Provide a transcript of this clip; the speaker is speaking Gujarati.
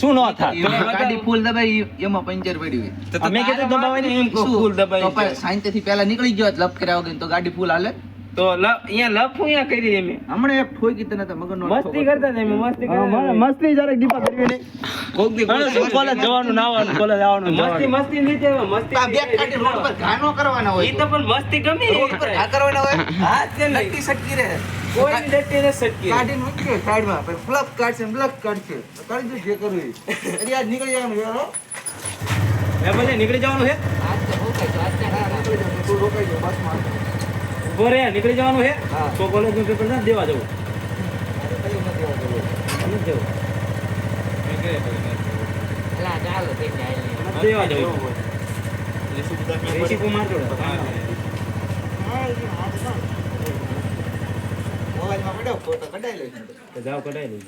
શું ન થાય ગાડી ફૂલ દબાઈ એમાં પંચર પડ્યું હોય. તો અમે કીધું દબાવવાની શું? ફૂલ દબાઈ સાયન્સ જાય. પહેલા નીકળી ગયો લપ કર્યા વગર તો ગાડી ફૂલ હાલે તો અહીંયા લફું અહીંયા કરી અમે હમણાં એક ઠોકી તને તો મગરનો મસ્તી કરતા ને અમે મસ્તી કરતા મસ્તી જરાક દીપા કરવી નહીં. કોક દી કોલેજ જવાનું નાવાનું કોલેજ આવવાનું મસ્તી મસ્તી નહીં તે મસ્તી આ બેક કાઢી રોડ પર ગાનો કરવાના હોય ઈ તો પણ મસ્તી ગમી. રોડ પર આ કરવાના હોય? હા તે નક્કી સટકી રહે. કોઈની ડટ્ટી ને સટકી. કાઢીને મૂકીએ સાઈડમાં. પર ફ્લપ કાઢશે બ્લક કાઢશે. તો કરી દે જે કરવું અરે આ નીકળી જવાનું યાર હો. એ ભલે નીકળી જવાનું છે. આજ તો રોકાઈ જાઓ, આજ? તું રોકાઈ જાઓ બસમાં. ઊભો રે નીકળી જવાનું છે હા. તો કોલેજનું પેપર ના દેવા જવું. જવું. દેવા જવું એસી કુમાર જોડે. મોબાઈલમાં કઢાવ ફોટો કઢાઈ લઈ જાઓ કઢાઈ લઈએ